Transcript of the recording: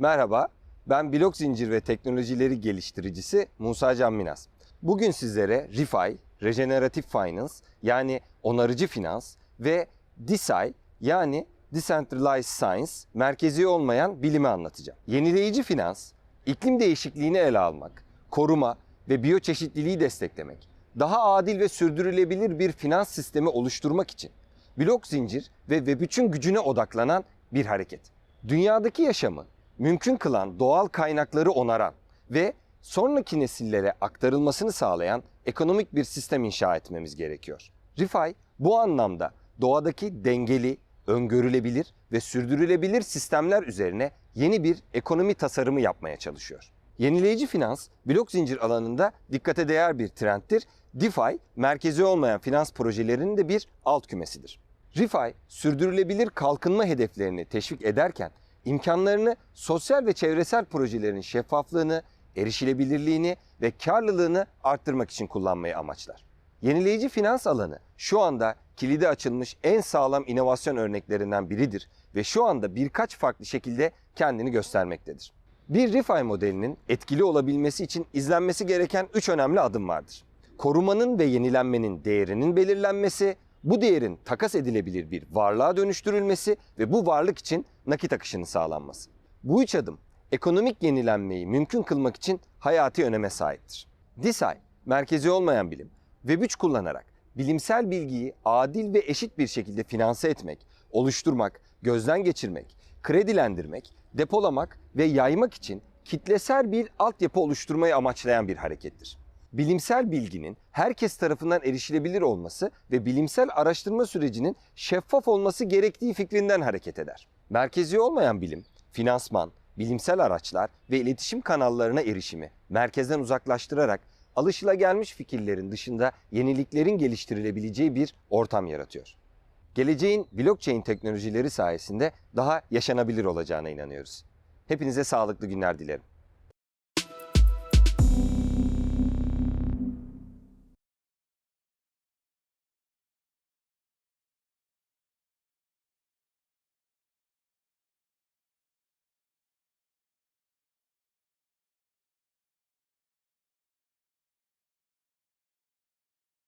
Merhaba, ben blok zincir ve teknolojileri geliştiricisi Musa Can Minas. Bugün sizlere ReFi, Regenerative Finance yani onarıcı finans ve DeSci yani Decentralized Science, merkezi olmayan bilimi anlatacağım. Yenileyici finans, iklim değişikliğini ele almak, koruma ve biyoçeşitliliği desteklemek, daha adil ve sürdürülebilir bir finans sistemi oluşturmak için blok zincir ve Web3'ün gücüne odaklanan bir hareket. Dünyadaki yaşamı mümkün kılan doğal kaynakları onaran ve sonraki nesillere aktarılmasını sağlayan ekonomik bir sistem inşa etmemiz gerekiyor. ReFi bu anlamda doğadaki dengeli, öngörülebilir ve sürdürülebilir sistemler üzerine yeni bir ekonomi tasarımı yapmaya çalışıyor. Yenileyici finans, blok zincir alanında dikkate değer bir trendtir. DeFi, merkezi olmayan finans projelerinin de bir alt kümesidir. ReFi, sürdürülebilir kalkınma hedeflerini teşvik ederken, imkanlarını sosyal ve çevresel projelerin şeffaflığını, erişilebilirliğini ve karlılığını arttırmak için kullanmayı amaçlar. Yenileyici finans alanı şu anda kilidi açılmış en sağlam inovasyon örneklerinden biridir ve şu anda birkaç farklı şekilde kendini göstermektedir. Bir ReFi modelinin etkili olabilmesi için izlenmesi gereken 3 önemli adım vardır. Korumanın ve yenilenmenin değerinin belirlenmesi, bu değerin takas edilebilir bir varlığa dönüştürülmesi ve bu varlık için nakit akışının sağlanması. Bu üç adım ekonomik yenilenmeyi mümkün kılmak için hayati öneme sahiptir. DeSci, merkezi olmayan bilim, Web3 kullanarak bilimsel bilgiyi adil ve eşit bir şekilde finanse etmek, oluşturmak, gözden geçirmek, kredilendirmek, depolamak ve yaymak için kitlesel bir altyapı oluşturmayı amaçlayan bir harekettir. Bilimsel bilginin herkes tarafından erişilebilir olması ve bilimsel araştırma sürecinin şeffaf olması gerektiği fikrinden hareket eder. Merkezi olmayan bilim, finansman, bilimsel araçlar ve iletişim kanallarına erişimi merkezden uzaklaştırarak alışılagelmiş fikirlerin dışında yeniliklerin geliştirilebileceği bir ortam yaratıyor. Geleceğin blockchain teknolojileri sayesinde daha yaşanabilir olacağına inanıyoruz. Hepinize sağlıklı günler dilerim.